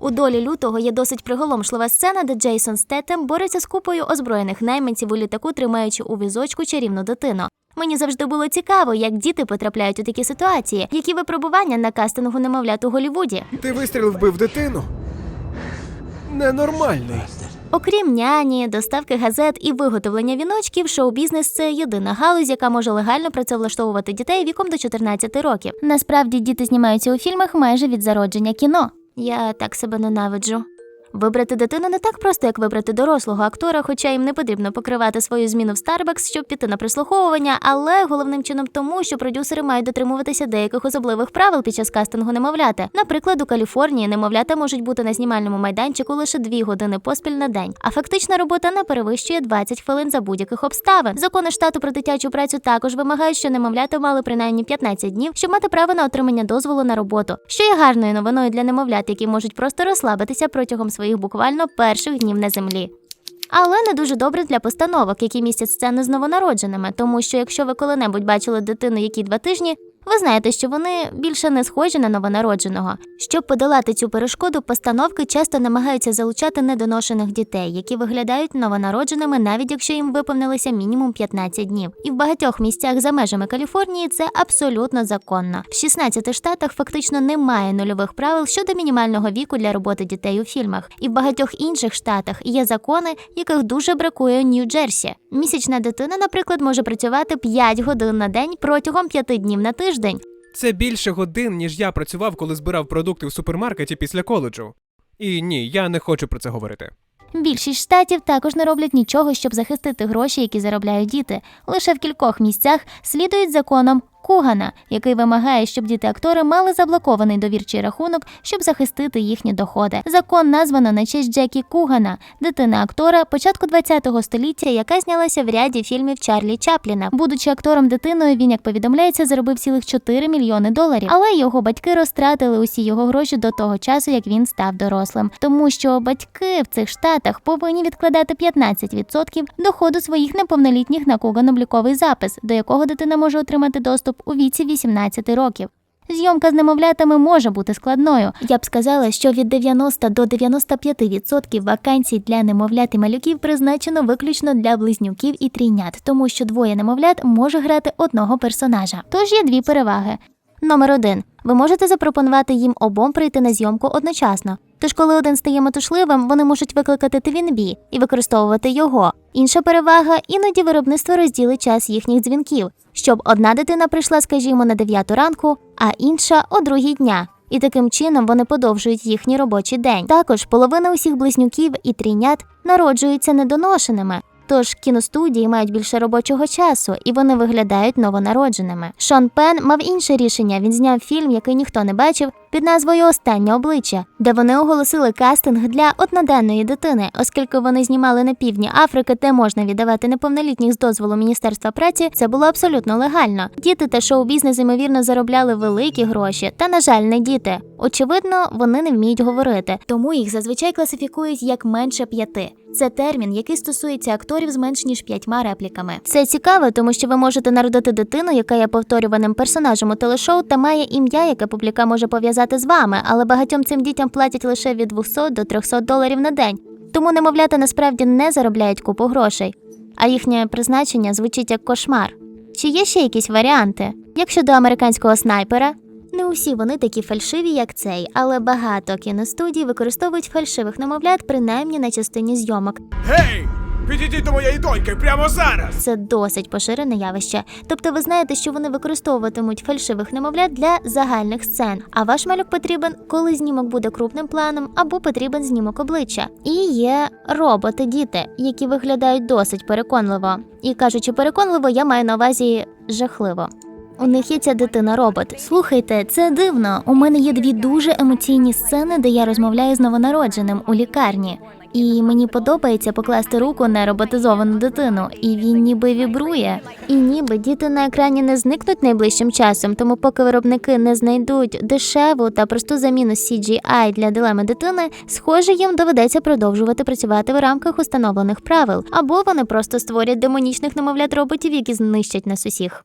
У долі лютого є досить приголомшлива сцена, де Джейсон Стетем бореться з купою озброєних найманців у літаку, тримаючи у візочку чарівну дитину. Мені завжди було цікаво, як діти потрапляють у такі ситуації, які випробування на кастингу немовлят у Голлівуді. Ти вистріл вбив дитину? Ненормальний. Окрім няні, доставки газет і виготовлення віночків, шоу-бізнес це єдина галузь, яка може легально працевлаштовувати дітей віком до 14 років. Насправді діти знімаються у фільмах майже від зародження кіно. Я так себе ненавиджу. Вибрати дитину не так просто, як вибрати дорослого актора, хоча їм не потрібно покривати свою зміну в Starbucks, щоб піти на прислуховування, але головним чином тому, що продюсери мають дотримуватися деяких особливих правил під час кастингу немовляти. Наприклад, у Каліфорнії немовлята можуть бути на знімальному майданчику лише дві години поспіль на день, а фактична робота не перевищує 20 хвилин за будь-яких обставин. Закони штату про дитячу працю також вимагають, що немовлята мали принаймні 15 днів, щоб мати право на отримання дозволу на роботу, що є гарною новиною для немовлят, які можуть просто розслабитися протягом своїх буквально перших днів на землі. Але не дуже добре для постановок, які містять сцени з новонародженими, тому що якщо ви коли-небудь бачили дитину, якій два тижні, ви знаєте, що вони більше не схожі на новонародженого. Щоб подолати цю перешкоду, постановки часто намагаються залучати недоношених дітей, які виглядають новонародженими, навіть якщо їм виповнилося мінімум 15 днів. І в багатьох місцях за межами Каліфорнії це абсолютно законно. В 16 штатах фактично немає нульових правил щодо мінімального віку для роботи дітей у фільмах. І в багатьох інших штатах є закони, яких дуже бракує у Нью-Джерсі. Місячна дитина, наприклад, може працювати 5 годин на день протягом 5 днів на тиждень. Це більше годин, ніж я працював, коли збирав продукти в супермаркеті після коледжу. І ні, я не хочу про це говорити. Більшість штатів також не роблять нічого, щоб захистити гроші, які заробляють діти. Лише в кількох місцях слідують законом Кугана, який вимагає, щоб діти-актори мали заблокований довірчий рахунок, щоб захистити їхні доходи. Закон названо на честь Джекі Кугана, дитини актора початку ХХ століття, яка знялася в ряді фільмів Чарлі Чапліна. Будучи актором дитиною, він, як повідомляється, заробив цілих 4 мільйони доларів. Але його батьки розтратили усі його гроші до того часу, як він став дорослим, тому що батьки в цих штатах повинні відкладати 15% доходу своїх неповнолітніх на Куган обліковий запис, до якого дитина може отримати доступ у віці 18 років. Зйомка з немовлятами може бути складною. Я б сказала, що від 90 до 95% вакансій для немовлят і малюків призначено виключно для близнюків і трійнят, тому що двоє немовлят може грати одного персонажа. Тож є дві переваги. Номер один. Ви можете запропонувати їм обом прийти на зйомку одночасно. Тож, коли один стає метушливим, вони можуть викликати твінбі і використовувати його. Інша перевага іноді виробництво розділить час їхніх дзвінків, щоб одна дитина прийшла, скажімо, на 9 ранку, а інша о другій дня. І таким чином вони подовжують їхній робочий день. Також половина усіх близнюків і трійнят народжуються недоношеними. Тож кіностудії мають більше робочого часу, і вони виглядають новонародженими. Шон Пен мав інше рішення. Він зняв фільм, який ніхто не бачив, під назвою Останнє обличчя, де вони оголосили кастинг для одноденної дитини, оскільки вони знімали на півдні Африки, де можна віддавати неповнолітніх з дозволу Міністерства праці. Це було абсолютно легально. Діти та шоу-бізнес ймовірно заробляли великі гроші, та на жаль, не діти. Очевидно, вони не вміють говорити, тому їх зазвичай класифікують як менше п'яти. Це термін, який стосується акторів з менш ніж п'ятьма репліками. Це цікаво, тому що ви можете народити дитину, яка є повторюваним персонажем у телешоу та має ім'я, яке публіка може пов'язати з вами, але багатьом цим дітям платять лише від 200 до 300 доларів на день. Тому немовлята насправді не заробляють купу грошей, а їхнє призначення звучить як кошмар. Чи є ще якісь варіанти? Як щодо американського снайпера, не усі вони такі фальшиві, як цей, але багато кіностудій використовують фальшивих немовлят принаймні на частині зйомок. Гей! Підійдіть до моєї доньки прямо зараз! Це досить поширене явище. Тобто ви знаєте, що вони використовуватимуть фальшивих немовлят для загальних сцен. А ваш малюк потрібен, коли знімок буде крупним планом, або потрібен знімок обличчя. І є роботи-діти, які виглядають досить переконливо. І кажучи переконливо, я маю на увазі жахливо. У них є ця дитина-робот. Слухайте, це дивно. У мене є дві дуже емоційні сцени, де я розмовляю з новонародженим у лікарні. І мені подобається покласти руку на роботизовану дитину, і він ніби вібрує. І ніби діти на екрані не зникнуть найближчим часом, тому поки виробники не знайдуть дешеву та просту заміну CGI для дилеми дитини, схоже, їм доведеться продовжувати працювати в рамках установлених правил, або вони просто створять демонічних немовлят роботів, які знищать нас усіх.